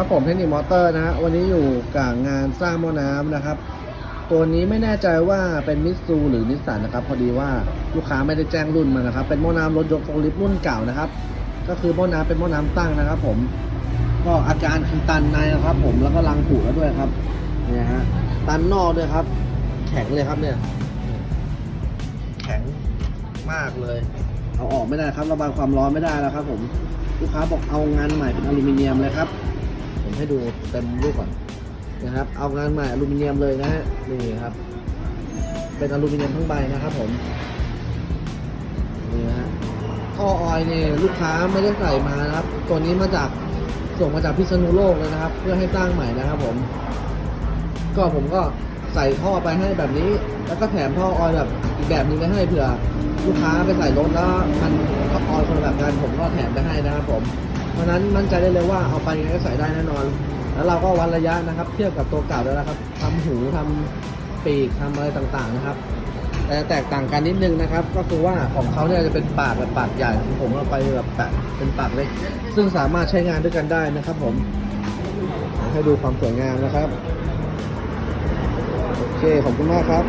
ครับผมเทคนิคมอเตอร์นะฮะวันนี้อยู่กับงานสร้างหม้อน้ำนะครับ ตัวนี้ไม่แน่ใจว่าเป็นมิตซูหรือนิสสันนะครับ พอดีว่าลูกค้าไม่ได้แจ้งรุ่นมานะครับ เป็นหม้อน้ำรถยกโฟลิฟต์รุ่นเก่านะครับ ก็คือหม้อน้ำเป็นหม้อน้ำตั้งนะครับ ผมก็อาการคือตันในนะครับ ผมแล้วก็รังผุแล้วด้วยครับเนี่ยฮะตันนอกด้วยครับ แข็งเลยครับเนี่ย แข็งมากเลย เอาออกไม่ได้ครับระบายความร้อนไม่ได้แล้วครับ ผมลูกค้าบอกเอางานใหม่เป็นอลูมิเนียมเลยครับ ให้ดูเต็มรูปก่อนนะครับ เอางานใหม่อลูมิเนียมเลยนะฮะนี่ครับ เป็นอลูมิเนียมทั้งใบนะครับผมนี่นะฮะท่อออยเนี่ยลูกค้าไม่ได้ใส่มานะครับ ตัวนี้มาจากส่งมาจากพิษณุโลกเลยนะครับ เพื่อให้สร้างใหม่นะครับ ผม ก็ผมก็ ใส่ท่อไปให้แบบนี้ แล้วก็แถมท่อออยแบบอีกแบบนึงไปให้เผื่อลูกค้าไปใส่รถแล้วมันท่อออยคนแบบกันผมก็แถมไปให้นะครับผม เพราะนั้นมั่นใจได้เลยว่าเอาไปยังไงก็ใส่ได้แน่นอน แล้วเราก็วัดระยะนะครับ เทียบกับตัวเก่าแล้วนะครับทำหูทำปีกทำอะไรต่างๆนะครับ แต่แตกต่างกันนิดนึงนะครับ ก็คือว่าของเขาเนี่ยจะเป็นปากแบบปากใหญ่ของผมเอาไปแบบปากเป็นปากเล็ก ซึ่งสามารถใช้งานด้วยกันได้นะครับ ผม ให้ดูความสวยงามนะครับ เคขอบคุณมากครับ